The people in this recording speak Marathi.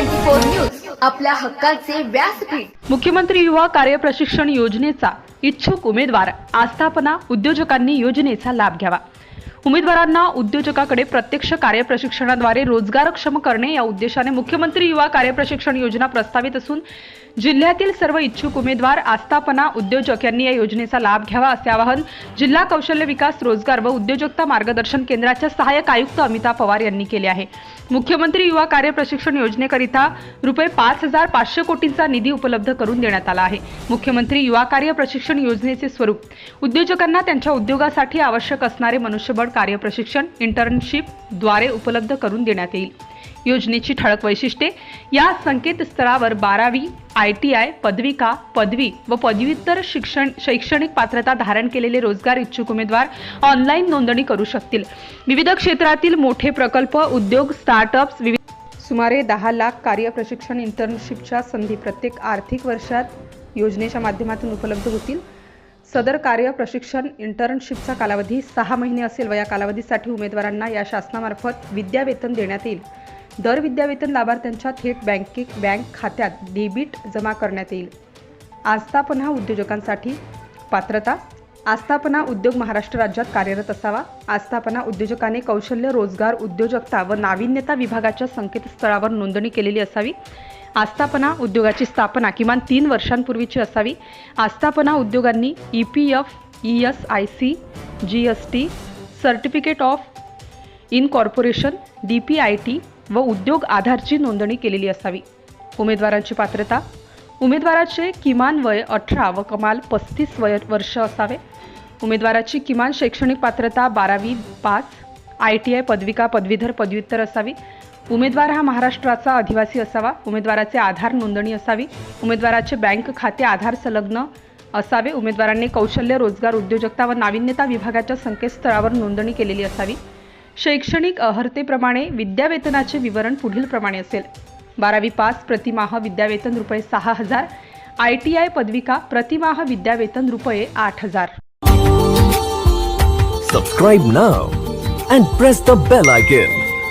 ट्वेंटी फोर न्यूज आपल्या हक्काचे व्यासपीठ. मुख्यमंत्री युवा कार्य प्रशिक्षण योजनेचा इच्छुक उमेदवार आस्थापना उद्योजकांनी योजनेचा लाभ घ्यावा. उमेदवारांना उद्योजकाकडे प्रत्यक्ष कार्यप्रशिक्षणाद्वारे रोजगारक्षम करणे या उद्देशाने मुख्यमंत्री युवा कार्यप्रशिक्षण योजना प्रस्तावित असून जिल्ह्यातील सर्व इच्छुक उमेदवार आस्थापना उद्योजक यांनी या योजनेचा लाभ घ्यावा असे आवाहन जिल्हा कौशल्य विकास रोजगार व उद्योजकता मार्गदर्शन केंद्राच्या सहाय्यक आयुक्त अमिता पवार यांनी केले आहे. मुख्यमंत्री युवा कार्य प्रशिक्षण योजनेकरिता रुपये पाच हजार पाचशे कोटींचा निधी उपलब्ध करून देण्यात आला आहे. मुख्यमंत्री युवा कार्य प्रशिक्षण योजनेचे स्वरूप उद्योजकांना त्यांच्या उद्योगासाठी आवश्यक असणारे मनुष्यबळ कार्य प्रशिक्षण इंटर्नशिपद्वारे उपलब्ध करून देण्यात येईल. योजनेची ठळक वैशिष्ट्ये या संकेतस्थळावर बारावी आय टी आय पदविका पदवी व पदव्युत्तर शिक्षण शैक्षणिक पात्रता धारण केलेले रोजगार इच्छुक उमेदवार ऑनलाईन नोंदणी करू शकतील. विविध क्षेत्रातील मोठे प्रकल्प उद्योग स्टार्टअप्स विविध सुमारे दहा लाख कार्य प्रशिक्षण इंटर्नशिपच्या संधी प्रत्येक आर्थिक वर्षात योजनेच्या माध्यमातून उपलब्ध होतील. सदर कार्य प्रशिक्षण इंटर्नशिपचा कालावधी सहा महिने असेल व या कालावधीसाठी उमेदवारांना या शासनामार्फत विद्यावेतन देण्यात येईल. दर विद्यावेतन लाभार्थ्यांच्या थेट बँके बँक खात्यात डेबिट जमा करण्यात येईल. आस्थापना उद्योजकांसाठी पात्रता आस्थापना उद्योग महाराष्ट्र राज्यात कार्यरत असावा आस्थापना उद्योजकाने कौशल्य रोजगार उद्योजकता व नाविन्यता विभागाच्या संकेतस्थळावर नोंदणी केलेली असावी आस्थापना उद्योगाची स्थापना किमान तीन वर्षांपूर्वीची असावी. आस्थापना उद्योगांनी E P F E S I C G S T certificate of incorporation D P I T व उद्योग आधारची नोंदणी केलेली असावी. उमेदवारांची पात्रता. उमेदवाराचे किमान वय अठरा व कमाल पस्तीस वय वर्ष असावे. उमेदवाराची किमान शैक्षणिक पात्रता बारावी पाच आय टी आय पदविका पदवीधर पदव्युत्तर असावी. उमेदवार हा महाराष्ट्राचा अधिवासी असावा. उमेदवाराचे आधार नोंदणी असावी. उमेदवाराचे बँक खाते आधार संलग्न असावे. उमेदवारांनी कौशल्य रोजगार उद्योजकता व नाविन्यता विभागाच्या संकेतस्थळावर नोंदणी केलेली असावी. शैक्षणिक अर्हतेप्रमाणे विद्यावेतनाचे विवरण पुढील प्रमाणे असेल. बारावी पास प्रतिमाह विद्यावेतन रुपये सहा हजार. आय टी आय पदविका प्रतिमाह विद्यावेतन रुपये आठ हजार. Subscribe now and press the bell icon